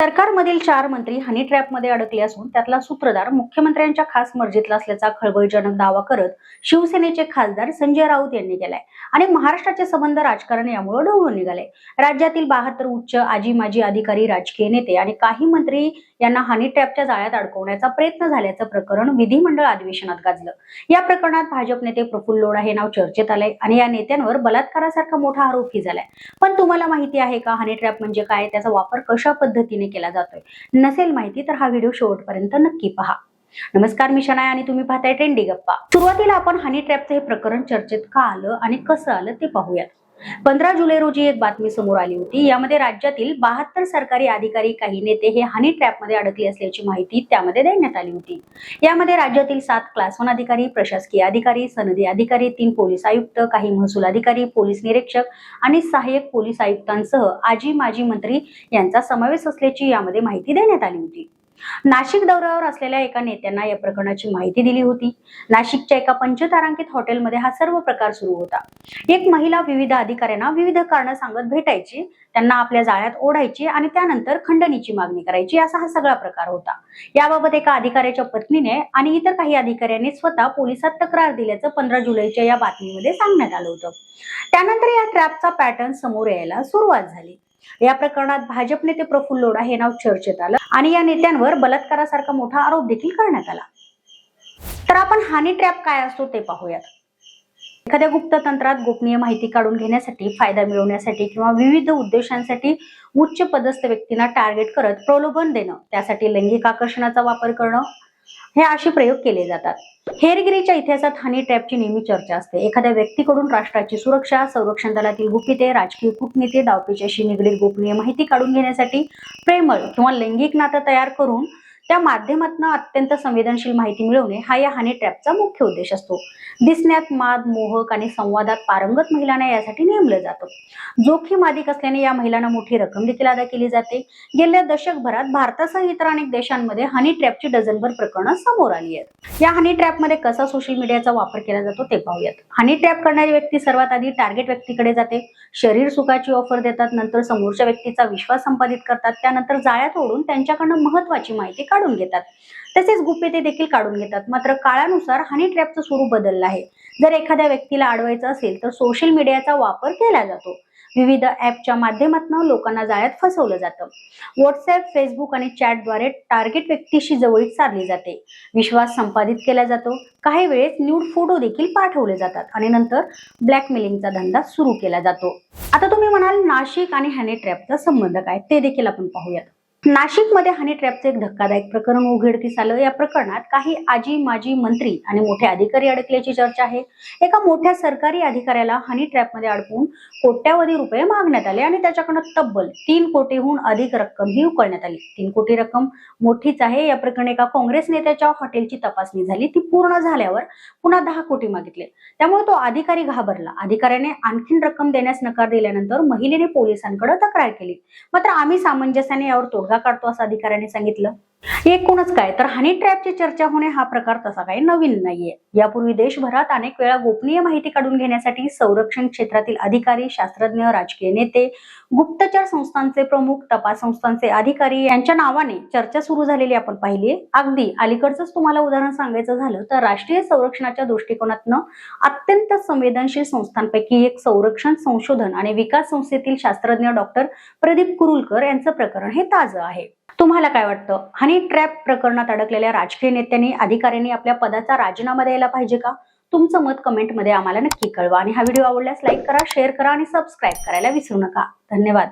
सरकारमधील चार मंत्री हनी ट्रॅपमध्ये अडकले असून त्यातला सूत्रधार मुख्यमंत्र्यांच्या खास मर्जीतला असल्याचा खळबळजनक दावा करत शिवसेनेचे खासदार संजय राऊत यांनी केलाय. आणि महाराष्ट्राचे संबंध राजकारण यामुळे ढवळून निघाले राज्यातील बहात्तर उच्च आजी माजी अधिकारी राजकीय नेते आणि काही मंत्री यांना हनी ट्रॅपच्या जाळ्यात अडकवण्याचा प्रयत्न झाल्याचं प्रकरण विधिमंडळ अधिवेशनात गाजलं. या प्रकरणात भाजप नेते प्रफुल्ल लोढा हे नाव चर्चेत आलंय आणि या नेत्यांवर बलात्कारासारखा मोठा आरोपही झालाय. पण तुम्हाला माहिती आहे का हनी ट्रॅप म्हणजे काय? त्याचा वापर कशा पद्धतीने केला जातोय. नसेल माहिती तर हा व्हिडिओ शेवटपर्यंत नक्की पहा. नमस्कार मी शनाय आणि तुम्ही पाहताय ट्रेंडी गप्पा. सुरुवातीला आपण हनी ट्रॅपचं हे प्रकरण चर्चेत का आलं आणि कसं आलं ते पाहूयात. पंधरा जुलै रोजी एक बातमी समोर आली होती. यामध्ये राज्यातील बहात्तर सरकारी अधिकारी काही नेते हे हनी ट्रॅपमध्ये अडकले असल्याची माहिती त्यामध्ये देण्यात आली होती. यामध्ये राज्यातील सात क्लास वन अधिकारी प्रशासकीय अधिकारी सनदी अधिकारी तीन पोलीस आयुक्त काही महसूल अधिकारी पोलीस निरीक्षक आणि सहाय्यक पोलीस आयुक्तांसह आजी माजी मंत्री यांचा समावेश असल्याची यामध्ये माहिती देण्यात आली होती. नाशिक दौऱ्यावर असलेल्या एका नेत्यांना या प्रकरणाची माहिती दिली होती. नाशिकच्या एका पंचतारांकित हॉटेलमध्ये हा सर्व प्रकार सुरू होता. एक महिला विविध अधिकाऱ्यांना विविध कारण सांगत भेटायची त्यांना आपल्या जाळ्यात ओढायची आणि त्यानंतर खंडणीची मागणी करायची असा हा सगळा प्रकार होता. याबाबत एका अधिकाऱ्याच्या पत्नीने आणि इतर काही अधिकाऱ्यांनी स्वतः पोलिसात तक्रार दिल्याचं पंधरा जुलैच्या या बातमीमध्ये सांगण्यात आलं होतं. त्यानंतर या ट्रॅपचा पॅटर्न समोर यायला सुरुवात झाली. या प्रकरणात भाजप नेते प्रफुल्ल लोढा हे नाव चर्चेत आलं आणि या नेत्यांवर बलात्कारासारखा मोठा आरोप देखील करण्यात आला. तर आपण हानी ट्रॅप काय असतो ते पाहूयात. एखाद्या गुप्त तंत्रात गोपनीय माहिती काढून घेण्यासाठी फायदा मिळवण्यासाठी किंवा विविध उद्देशांसाठी उच्च पदस्थ व्यक्तींना टार्गेट करत प्रलोभन देणं त्यासाठी लैंगिक आकर्षणाचा वापर करणं हे असे प्रयोग केले जातात. हेरगिरीच्या इतिहासात हनी ट्रॅपची नेहमी चर्चा असते. एखाद्या व्यक्तीकडून राष्ट्राची सुरक्षा संरक्षण दलातील गुपिते राजकीय कूटनीती डावपीच्याशी निगडीत गोपनीय माहिती काढून घेण्यासाठी प्रेमळ किंवा लैंगिक नातं तयार करून त्या माध्यमातून अत्यंत संवेदनशील माहिती मिळवणे हा या हनी ट्रॅपचा मुख्य उद्देश असतो. दिसण्यात माद मोहक आणि संवादात पारंगत महिलांना यासाठी नेमलं जातं. जोखीम अधिक असल्याने या महिलांना मोठी रक्कम देखील अदा केली जाते. गेल्या दशकभरात भारतासह इतर अनेक देशांमध्ये हनी ट्रॅपची डझनभर प्रकरणं समोर आली आहेत. या हनी ट्रॅपमध्ये कसा सोशल मीडियाचा वापर केला जातो ते पाहूयात. हनी ट्रॅप करणारी व्यक्ती सर्वात आधी टार्गेट व्यक्तीकडे जाते. शरीर सुखाची ऑफर देतात नंतर समोरच्या व्यक्तीचा विश्वास संपादित करतात त्यानंतर जाळ्यात ओढून त्यांच्याकडनं महत्वाची माहिती काढून घेतात. तसेच गुप्यते देखील काढून घेतात. मात्र काळानुसार हनी ट्रॅपचं स्वरूप बदललं आहे. जर एखाद्या व्यक्तीला अडवायचं असेल तर सोशल मीडियाचा वापर केला जातो. विविध ऍपच्या माध्यमातून लोकांना जाळ्यात फसवलं जातं. व्हॉट्सअप फेसबुक आणि चॅटद्वारे टार्गेट व्यक्तीशी जवळीक साधली जाते. विश्वास संपादित केला जातो. काही वेळेस न्यूड फोटो देखील पाठवले जातात आणि नंतर ब्लॅकमेलिंगचा धंदा सुरू केला जातो. आता तुम्ही म्हणाल नाशिक आणि हनी ट्रॅपचा संबंध काय? ते देखील आपण पाहूयात. नाशिकमध्ये हनी ट्रॅपचं एक धक्कादायक प्रकरण उघडकीस आलं. या प्रकरणात काही आजी माजी मंत्री आणि मोठे अधिकारी अडकल्याची चर्चा आहे. एका मोठ्या सरकारी अधिकाऱ्याला हनी ट्रॅपमध्ये अडकून कोट्यावधी रुपये मागण्यात आले आणि त्याच्याकडनं तब्बल तीन कोटीहून अधिक रक्कम ही उकळण्यात आली. तीन कोटी रक्कम मोठीच आहे. या प्रकरणी एका काँग्रेस नेत्याच्या हॉटेलची तपासणी झाली. ती पूर्ण झाल्यावर पुन्हा दहा कोटी मागितले. त्यामुळे तो अधिकारी घाबरला. अधिकाऱ्याने आणखीन रक्कम देण्यास नकार दिल्यानंतर महिलेने पोलिसांकडे तक्रार केली. मात्र आम्ही सामंजस्याने यावर तोडगा काढतो असं अधिकाऱ्याने सांगितलं. एकूणच काय? तर हनी ट्रॅपची चर्चा होणे हा प्रकार तसा काही नवीन नाहीये. यापूर्वी देशभरात अनेक वेळा गोपनीय माहिती काढून घेण्यासाठी संरक्षण क्षेत्रातील अधिकारी शास्त्रज्ञ राजकीय नेते गुप्तचर संस्थांचे प्रमुख तपास संस्थांचे अधिकारी यांच्या नावाने चर्चा सुरू झालेली आपण पाहिली अगदी अलीकडचंच तुम्हाला उदाहरण सांगायचं झालं तर राष्ट्रीय संरक्षणाच्या दृष्टिकोनातनं अत्यंत संवेदनशील संस्थांपैकी एक संरक्षण संशोधन आणि विकास संस्थेतील शास्त्रज्ञ डॉक्टर प्रदीप कुरुलकर यांचं प्रकरण हे ताजं आहे. तुम्हाला काय वाटतं? हनी ट्रॅप प्रकरणात अडकलेल्या राजकीय नेत्यांनी अधिकाऱ्यांनी आपल्या पदाचा राजीनामा द्यायला पाहिजे का? तुमचं मत कमेंटमध्ये आम्हाला नक्की कळवा. आणि हा व्हिडिओ आवडल्यास लाईक करा शेअर करा आणि सबस्क्राईब करायला विसरू नका. धन्यवाद.